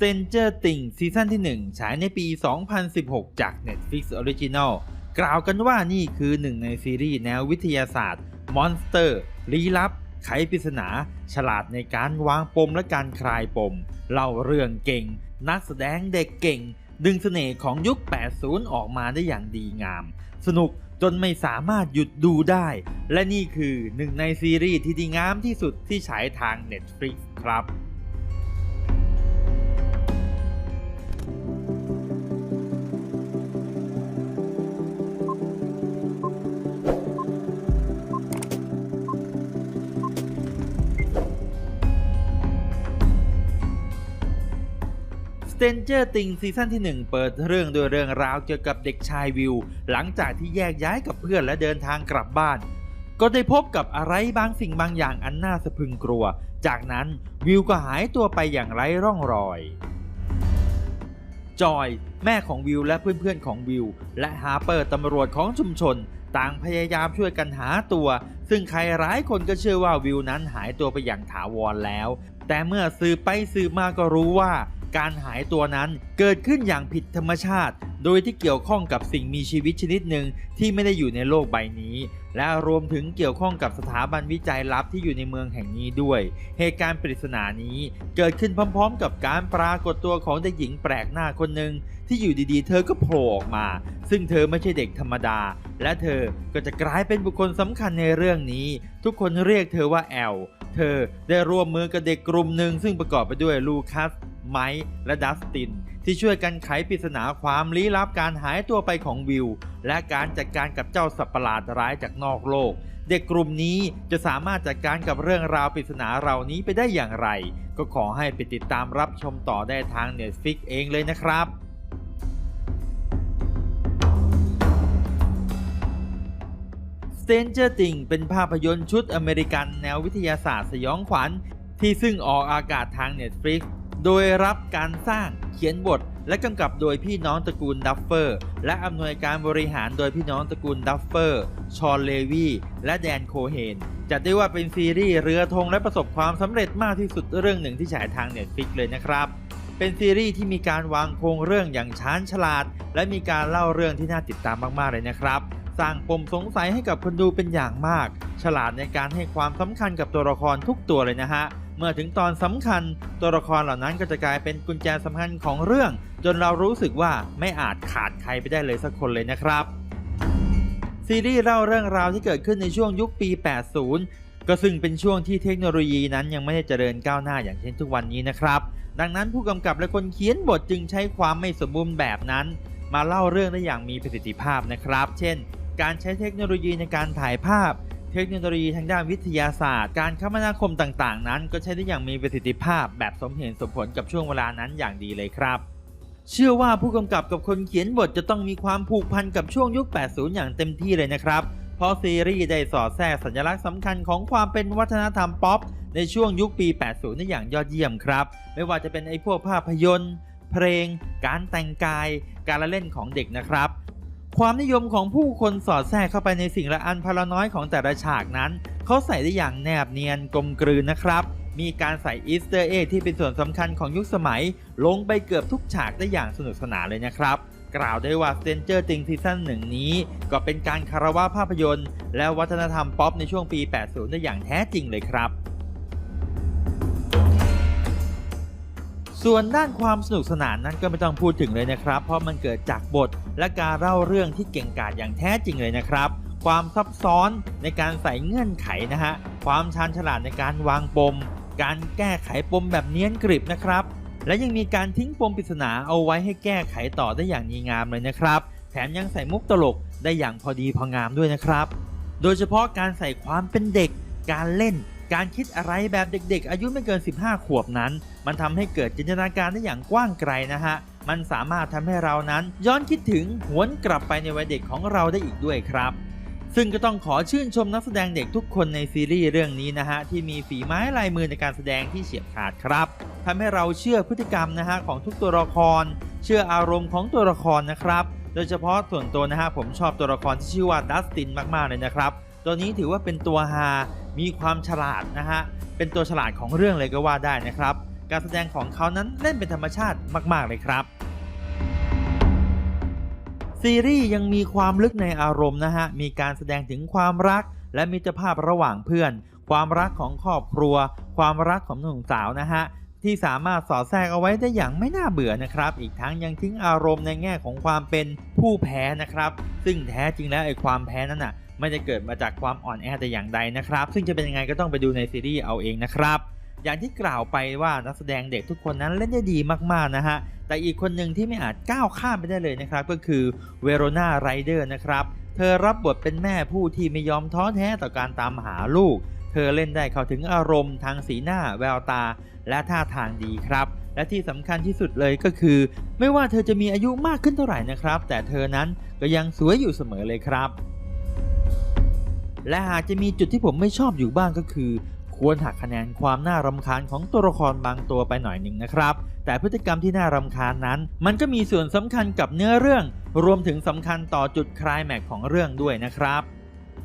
Stranger Things ซีซั่นที่ 1 ฉายในปี 2016 จาก Netflix Original กล่าวกันว่านี่คือหนึ่งในซีรีส์แนววิทยาศาสตร์ มอนสเตอร์ ลี้ลับ ไขปริศนา ฉลาดในการวางปมและการคลายปม เล่าเรื่องเก่ง นักแสดงเด็กเก่ง ดึงเสน่ห์ของยุค 80 ออกมาได้อย่างดีงาม สนุกจนไม่สามารถหยุดดูได้ และนี่คือหนึ่งในซีรีส์ที่ดีงามที่สุดที่ฉายทาง Netflix ครับ Stranger Things ซีซั่นที่ 1 เปิดเรื่องโดยเรื่องราวเกี่ยวกับเด็กชายวิว หลังจากที่แยกย้ายกับเพื่อนและเดินทางกลับบ้าน ก็ได้พบกับอะไรบางสิ่งบางอย่างอันน่าสะพึงกลัว จากนั้นวิวก็หายตัวไปอย่างไร้ร่องรอย จอย แม่ของวิวและเพื่อนๆของวิว และฮาร์เปอร์ตำรวจของชุมชน ต่างพยายามช่วยกันหาตัว ซึ่งใครร้ายคนก็เชื่อว่าวิวนั้นหายตัวไปอย่างถาวรแล้ว แต่เมื่อสืบไปสืบมาก็รู้ว่า การหายตัวนั้นเกิดขึ้นอย่างผิดธรรมชาติ โดยที่เกี่ยวข้องกับสิ่งมีชีวิตชนิดหนึ่งที่ไม่ได้อยู่ในโลกใบนี้ และรวมถึงเกี่ยวข้องกับสถาบันวิจัยลับที่อยู่ในเมืองแห่งนี้ด้วย เหตุการณ์ปริศนานี้เกิดขึ้นพร้อม ๆ กับการปรากฏตัวของเด็กหญิงแปลกหน้าคนหนึ่งที่อยู่ดีๆ เธอก็โผล่ออกมา ซึ่งเธอไม่ใช่เด็กธรรมดา และเธอก็จะกลายเป็นบุคคลสำคัญในเรื่องนี้ ทุกคนเรียกเธอว่าแอล เธอได้ร่วมมือกับเด็กกลุ่มหนึ่งซึ่งประกอบไปด้วยลูคัส ไมค์และดัสติน ที่ช่วยกันไขปริศนาความลี้ลับการหายตัวไปของวิว และการจัดการกับเจ้าสัตว์ประหลาดร้ายจากนอกโลก เด็กกลุ่มนี้จะสามารถจัดการกับเรื่องราวปริศนาเหล่านี้ไปได้อย่างไร ก็ขอให้ไปติดตามรับชมต่อได้ทาง Netflix เองเลยนะครับ Stranger Things เป็นภาพยนตร์ชุดอเมริกันแนววิทยาศาสตร์สยองขวัญ ที่ซึ่งออกอากาศทาง Netflix โดยรับการสร้างเขียนบท และกำกับโดยพี่น้องตระกูลดัฟเฟอร์ และอำนวยการบริหารโดยพี่น้องตระกูลดัฟเฟอร์ ชอนเลวีและแดนโคเฮนจัดได้ว่าเป็นซีรีส์เรือธงและประสบความสำเร็จมากที่สุดเรื่องหนึ่งที่ฉายทาง Netflix เลยนะครับ เป็นซีรีส์ที่มีการวางโครงเรื่องอย่างช้าญฉลาด และมีการเล่าเรื่องที่น่าติดตามมากๆเลยนะครับสร้างปมสงสัยให้กับคนดูเป็นอย่างมาก ฉลาดในการให้ความสำคัญกับตัวละครทุกตัวเลยนะฮะ เมื่อถึงตอนสำคัญ ตัวละครเหล่านั้นก็จะกลายเป็นกุญแจสำคัญของเรื่อง จนเรารู้สึกว่าไม่อาจขาดใครไปได้เลยสักคนเลยนะครับ ซีรีส์เล่าเรื่องราวที่เกิดขึ้นในช่วงยุคปี 80 ก็ซึ่งเป็นช่วงที่เทคโนโลยีนั้นยังไม่ได้เจริญก้าวหน้าอย่างเช่นทุกวันนี้นะครับ ดังนั้นผู้กำกับและคนเขียนบทจึงใช้ความไม่สมบูรณ์แบบนั้น มาเล่าเรื่องได้อย่างมีประสิทธิภาพนะครับ เช่น การใช้เทคโนโลยีในการถ่ายภาพ เทคโนโลยีทางด้านวิทยาศาสตร์ การคมนาคมต่างๆ นั้น ก็ใช้ได้อย่างมีประสิทธิภาพแบบสมเหตุสมผลกับช่วงเวลานั้นอย่างดีเลยครับ เชื่อว่าผู้กำกับกับคนเขียนบทจะต้องมีความผูกพันกับช่วงยุค 80 อย่างเต็มที่เลยนะครับ เพราะซีรีส์ได้สอดแทรกสัญลักษณ์สำคัญของความเป็นวัฒนธรรมป๊อปในช่วงยุคปี 80 ได้อย่างยอดเยี่ยมครับ ไม่ว่าจะเป็นไอ้พวกภาพยนตร์ เพลง การแต่งกาย การละเล่นของเด็กนะครับ ความนิยมของผู้คนสอดแทรกเข้าไปในสิ่งละอันพลน้อยของแต่ละฉากนั้น เขาใส่ได้อย่างแนบเนียนกลมกลืนนะครับ มีการใส่อีสเตอร์เอที่เป็นส่วนสำคัญของยุคสมัย ลงไปเกือบทุกฉากได้อย่างสนุกสนานเลยนะครับ กล่าวได้ว่า Stranger Things ซีซั่นหนึ่งนี้ ก็เป็นการคารวะภาพยนตร์ และวัฒนธรรมป๊อปในช่วงปี 80 ได้อย่างแท้จริงเลยครับ ส่วนด้านความสนุกสนานนั้นก็ไม่ต้องพูดถึงเลยนะครับ เพราะมันเกิดจากบทและการเล่าเรื่องที่เก่งกาจอย่างแท้จริงเลยนะครับ ความซับซ้อนในการใส่เงื่อนไขนะฮะ ความชาญฉลาดในการวางปม การแก้ไขปมแบบเนียนกริบนะครับ และยังมีการทิ้งปมปริศนาเอาไว้ให้แก้ไขต่อได้อย่างดีงามเลยนะครับ แถมยังใส่มุกตลกได้อย่างพอดีพองามด้วยนะครับ โดยเฉพาะการใส่ความเป็นเด็ก การเล่น การคิดอะไรแบบเด็ก ๆ อายุไม่เกิน 15 ขวบนั้น มันทำให้เกิดจินตนาการได้อย่างกว้างไกลนะฮะ มันสามารถทำให้เรานั้น ย้อนคิดถึงหวนกลับไปในวัยเด็กของเราได้อีกด้วยครับ ซึ่งก็ต้องขอชื่นชมนักแสดงเด็กทุกคนในซีรีส์เรื่องนี้นะฮะ ที่มีฝีไม้ลายมือในการแสดงที่เฉียบขาดครับทำให้เราเชื่อพฤติกรรมนะฮะของทุกตัวละคร เชื่ออารมณ์ของตัวละครนะครับ โดยเฉพาะส่วนตัวนะฮะผมชอบตัวละครที่ชื่อว่าดัสตินมากๆเลยนะครับตัวนี้ถือว่าเป็นตัวฮา มีความฉลาดนะฮะ เป็นตัวฉลาดของเรื่องเลยก็ว่าได้นะครับ การแสดงของเขานั้นเล่นเป็นธรรมชาติมาก ๆ เลยครับ ซีรีส์ยังมีความลึกในอารมณ์นะฮะ มีการแสดงถึงความรัก และมิตรภาพระหว่างเพื่อน ความรักของครอบครัว ความรักของหนุ่มสาวนะฮะ ที่สามารถสอดแทรกเอาไว้ได้อย่างไม่น่าเบื่อนะครับ อีกทั้งยังทิ้งอารมณ์ในแง่ของความเป็นผู้แพ้นะครับ ซึ่งแท้จริงแล้วไอ้ความแพ้นั้นน่ะไม่ได้เกิดมาจากความอ่อนแอแต่อย่างใดนะครับ ซึ่งจะเป็นยังไงก็ต้องไปดูในซีรีส์เอาเองนะครับอย่างที่กล่าวไปว่านักแสดงเด็กทุกคนนั้นเล่นได้ดีมากๆนะฮะ แต่อีกคนหนึ่งที่ไม่อาจก้าวข้ามไปได้เลยนะครับ ก็คือเวโรนาไรเดอร์นะครับ เธอรับบทเป็นแม่ผู้ที่ไม่ยอมท้อแท้ต่อการตามหาลูก เธอเล่นได้เข้าถึงอารมณ์ทางสีหน้าแววตา และท่าทางดีครับ และที่สำคัญที่สุดเลยก็คือ ไม่ว่าเธอจะมีอายุมากขึ้นเท่าไหร่นะครับ แต่เธอนั้นก็ยังสวยอยู่เสมอเลยครับ และหากจะมีจุดที่ผมไม่ชอบอยู่บ้างก็คือ ควรหักคะแนนความน่ารำคาญของตัวละครบางตัวไปหน่อยหนึ่งนะครับ แต่พฤติกรรมที่น่ารำคาญนั้น มันก็มีส่วนสำคัญกับเนื้อเรื่อง รวมถึงสำคัญต่อจุดคลายแม็กของเรื่องด้วยนะครับ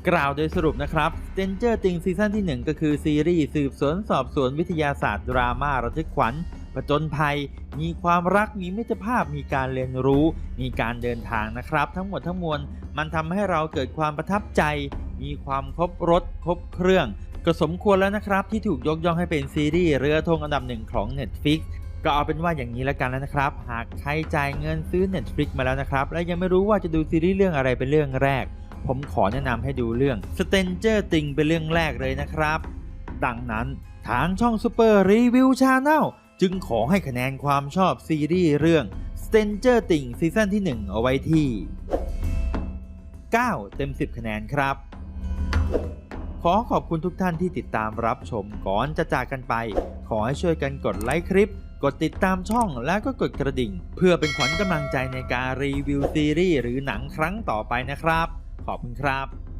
กล่าวโดยสรุปนะครับ Stranger Things ซีซั่นที่ 1 ก็คือซีรีส์สืบสวนสอบสวนวิทยาศาสตร์ดราม่าระทึกขวัญผจญภัย มีความรักมีมิตรภาพมีการเรียนรู้ มีการเดินทางนะครับ ทั้งหมดทั้งมวลมันทำให้เราเกิดความประทับใจ มีความครบรถครบเครื่อง ก็สมควรแล้วนะครับ ที่ถูกยกย่องให้เป็นซีรีส์เรือธงอันดับหนึ่งของ Netflix ก็เอาเป็นว่าอย่างนี้แล้วกันแล้วนะครับ หากใครจ่ายเงินซื้อ Netflix มาแล้วนะครับ และยังไม่รู้ว่าจะดูซีรีส์เรื่องอะไรเป็นเรื่องแรก ผมขอแนะนำให้ดูเรื่อง Stranger Things เป็นเรื่องแรกเลยนะครับ ดังนั้นทางช่อง Super Review Channel จึงขอให้คะแนนความชอบซีรีส์เรื่อง Stranger Things ซีซั่นที่ 1 เอาไว้ที่ 9 เต็ม 10 คะแนนครับ ขอขอบคุณทุกท่านที่ติดตามรับชมก่อนจะจากกันไป ขอให้ช่วยกันกดไลค์คลิป กดติดตามช่องและก็กดกระดิ่ง เพื่อเป็นขวัญกำลังใจในการรีวิวซีรีส์หรือหนังครั้งต่อไปนะครับ ขอบคุณครับ